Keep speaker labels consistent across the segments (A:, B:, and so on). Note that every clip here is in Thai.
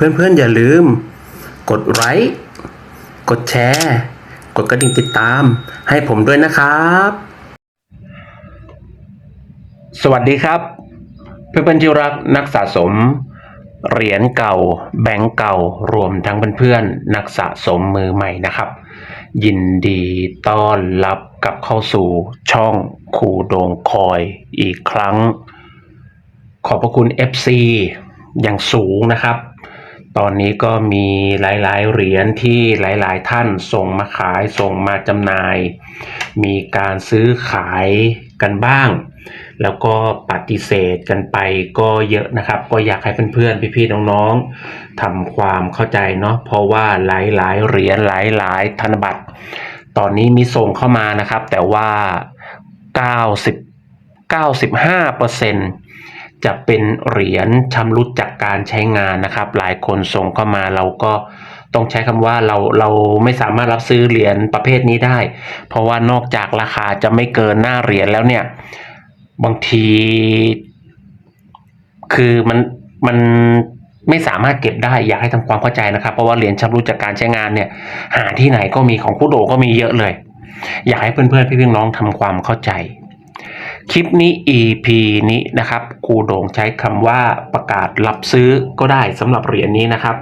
A: เพื่อนๆอย่าลืม กดไลค์กดแชร์ กดกระดิ่งติดตาม ให้ผมด้วยนะครับ สวัสดีครับ เพื่อนๆที่รักนักสะสม เหรียญเก่า แบงก์เก่ารวมทั้งเพื่อนๆนักสะสมมือใหม่นะครับ ยินดีต้อนรับกลับเข้าสู่ช่องคูโดงคอยอีกครั้ง ขอบพระคุณ FC อย่างสูงนะครับ ตอนนี้ก็มีหลาย ๆ เหรียญที่หลาย ๆ ท่านส่งมาขายส่งมาจำหน่าย มีการซื้อขายกันบ้าง แล้วก็ปฏิเสธกันไปก็เยอะนะครับ ก็อยากให้เพื่อนๆ พี่ๆ น้องๆทำความเข้าใจเนาะเพราะว่าหลาย ๆ เหรียญหลาย ๆ ธนบัตร ตอนนี้มีส่งเข้ามานะครับ แต่ว่า 90 95เปอร์เซ็นต์ จะเป็นเหรียญชำรุดจากการใช้งานนะครับ หลายคนส่งเข้ามาเราก็ต้องใช้คำว่าเราเราไม่สามารถรับซื้อเหรียญประเภทนี้ได้ เพราะว่านอกจากราคาจะไม่เกินหน้าเหรียญแล้วเนี่ยบางที คือมันมันไม่สามารถเก็บได้อยากให้ทำความเข้าใจนะครับ เพราะว่าเหรียญชำรุดจากการใช้งานเนี่ย หาที่ไหนก็มีของคู่โดก็มีเยอะเลย อยากให้เพื่อนๆพี่ๆน้องๆทำความเข้าใจ คลิปนี้ EP นี้นะครับครูโด่งใช้คำว่าประกาศรับซื้อก็ได้สำหรับเหรียญนี้นะครับ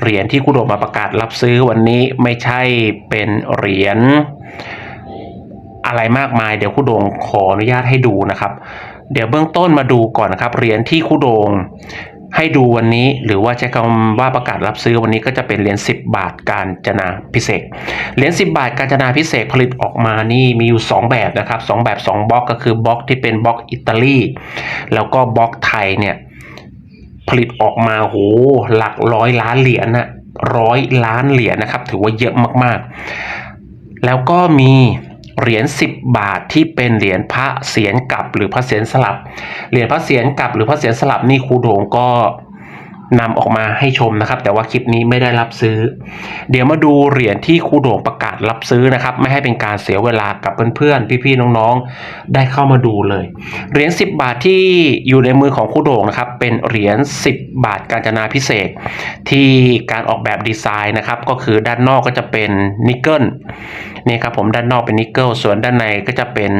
A: เหรียญที่ครูโด่งมาประกาศรับซื้อวันนี้ไม่ใช่เป็นเหรียญอะไรมากมาย เดี๋ยวครูโด่งขออนุญาตให้ดูนะครับ เดี๋ยวเบื้องต้นมาดูก่อนนะครับเหรียญที่ครูโด่ง ให้ดูวันนี้หรือว่าใช้คำว่าประกาศรับซื้อวันนี้ก็จะเป็นเหรียญ10 บาทการจนาพิเศษเหรียญ10 บาทการจนาพิเศษผลิตออกมานี่มีอยู่ 2 แบบนะครับ 2 แบบ 2บล็อกก็คือบล็อกที่เป็นบล็อกอิตาลีแล้วก็บล็อกไทยเนี่ยผลิตออกมาโหหลักร้อยล้านเหรียญนะร้อยล้านเหรียญนะครับ ถือว่าเยอะมากๆ แล้วก็มี เหรียญ10 บาทที่เป็นเหรียญพระเสียรกลับหรือพระเสียรสลับ เหรียญพระเสียรกลับหรือพระเสียรสลับนี่ครูโดงก็ นำออกมาให้ชมนะครับ แต่ว่าคลิปนี้ไม่ได้รับซื้อ เดี๋ยวมาดูเหรียญที่ครูโด่งประกาศรับซื้อนะครับ ไม่ให้เป็นการเสียเวลากับเพื่อนๆ พี่ๆ น้องๆ ได้เข้ามาดูเลย เหรียญ10 บาทที่อยู่ในมือของครูโด่งนะครับ เป็นเหรียญ10 บาทการจนาพิเศษ ที่การออกแบบดีไซน์นะครับ ก็คือด้านนอกก็จะเป็นนิกเกิลนี่ครับผมด้านนอกเป็นนิกเกิลส่วนด้านในก็จะเป็น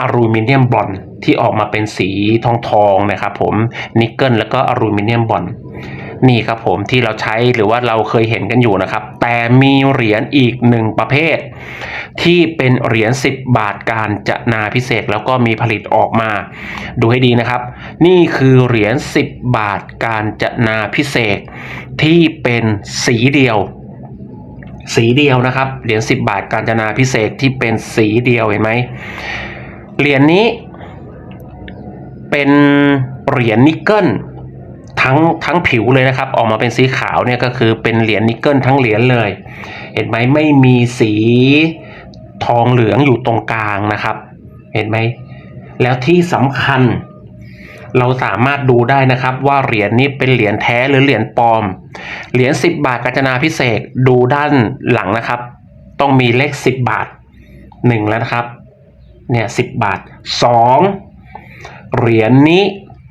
A: อลูมิเนียมบอลที่ออกมาเป็นสีทองทองนะครับผมนิกเกิลแล้วก็อลูมิเนียมบอลนี่ครับผมที่เราใช้หรือว่าเราเคยเห็นกันอยู่นะครับ แต่มีเหรียญอีกหนึ่งประเภท ที่เป็นเหรียญ10 บาทการจะนาพิเศษแล้วก็มีผลิตออกมา ดูให้ดีนะครับ นี่คือเหรียญ10 บาทการจะนาพิเศษ ที่เป็นสีเดียว สีเดียวนะครับเหรียญ10 บาทการจนาพิเศษที่เป็นสีเดียวเห็นไหม เหรียญนี้เป็นเหรียญนิกเกิลทั้งทั้งผิวเลยนะครับ ออกมาเป็นสีขาวเนี่ยก็คือเป็นเหรียญนิกเกิลทั้งเหรียญเลย เห็นไหมไม่มีสีทองเหลืองอยู่ตรงกลางนะครับ เห็นไหมแล้วที่สำคัญ เราสามารถดูได้นะครับว่าเหรียญนี้เป็นเหรียญแท้หรือเหรียญปลอม เหรียญ10 บาทกาญจนาพิเศษดูด้านหลังนะครับ ต้องมีเลข 10 บาทหนึ่งแล้วนะครับ เนี่ยสิบบาทสองเหรียญนี้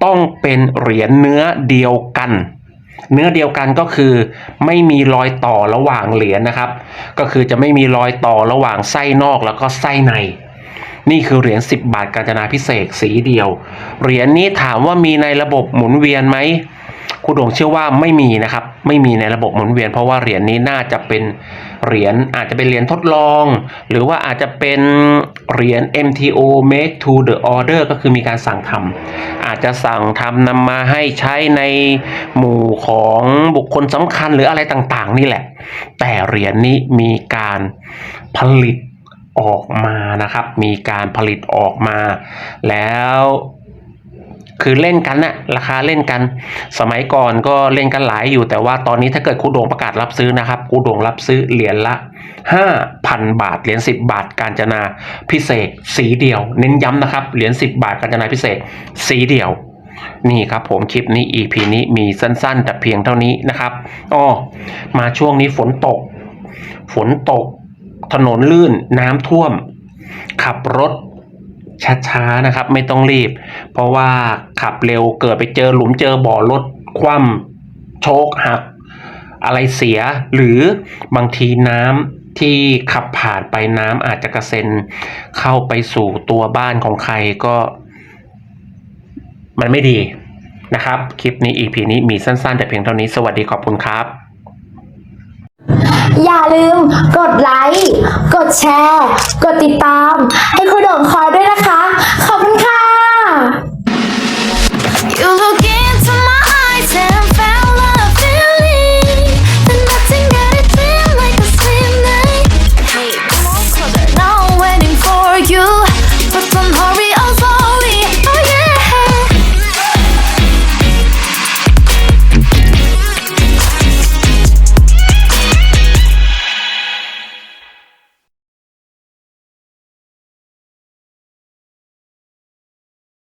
A: ต้องเป็นเหรียญเนื้อเดียวกัน เนื้อเดียวกันก็คือไม่มีรอยต่อระหว่างเหรียญนะครับ ก็คือจะไม่มีรอยต่อระหว่างไส้นอกแล้วก็ไส้ใน นี่คือเหรียญ10 บาทกาญจนาพิเศษสีเดียว เหรียญนี้ถามว่ามีในระบบหมุนเวียนไหม ครูโด่งเชื่อว่าไม่มีนะครับ ไม่มีในระบบหมุนเวียน เพราะว่าเหรียญนี้น่าจะเป็นเหรียญอาจจะเป็นเหรียญทดลอง หรือว่าอาจจะเป็นเหรียญ MTO make to the order ก็คือมีการสั่งทำอาจจะสั่งทำนำมาให้ใช้ในหมู่ของบุคคลสำคัญหรืออะไรต่างๆ นี่แหละ แต่เหรียญนี้มีการผลิตออกมานะครับ มีการผลิตออกมา แล้ว คือเล่นกันน่ะราคาเล่นกัน สมัยก่อนก็เล่นกันหลายอยู่ แต่ว่าตอนนี้ถ้าเกิดครูโด่งประกาศรับซื้อนะครับครูโด่งรับซื้อเหรียญละ 5,000 บาท เหรียญ10 บาทการจนาพิเศษสีเดียว เน้นย้ำนะครับ เหรียญ10 บาทการจนาพิเศษสีเดียวนี่ครับผมคลิปนี้ EP นี้มีสั้นๆ แต่เพียงเท่านี้นะครับอ๋อมาช่วงนี้ฝนตก ฝนตก ถนนลื่นน้ำท่วม ขับรถ ช้าๆนะครับ ไม่ต้องรีบ เพราะว่าขับเร็วเกิดไปเจอหลุมเจอบ่อรถคว่โชคหัก อะไรเสีย หรือบางทีน้ำที่ขับผ่านไปน้ำอาจจะกระเซ็นเข้าไปสู่ตัวบ้านของใครก็ มันไม่ดีนะครับ คลิปนี้ EP นี้มีสั้นๆ แต่เพียงเท่านี้สวัสดีขอบคุณครับ
B: อย่าลืมกดไลค์ กดแชร์ กดติดตาม ให้คุณโด่งคอยด้วยนะคะ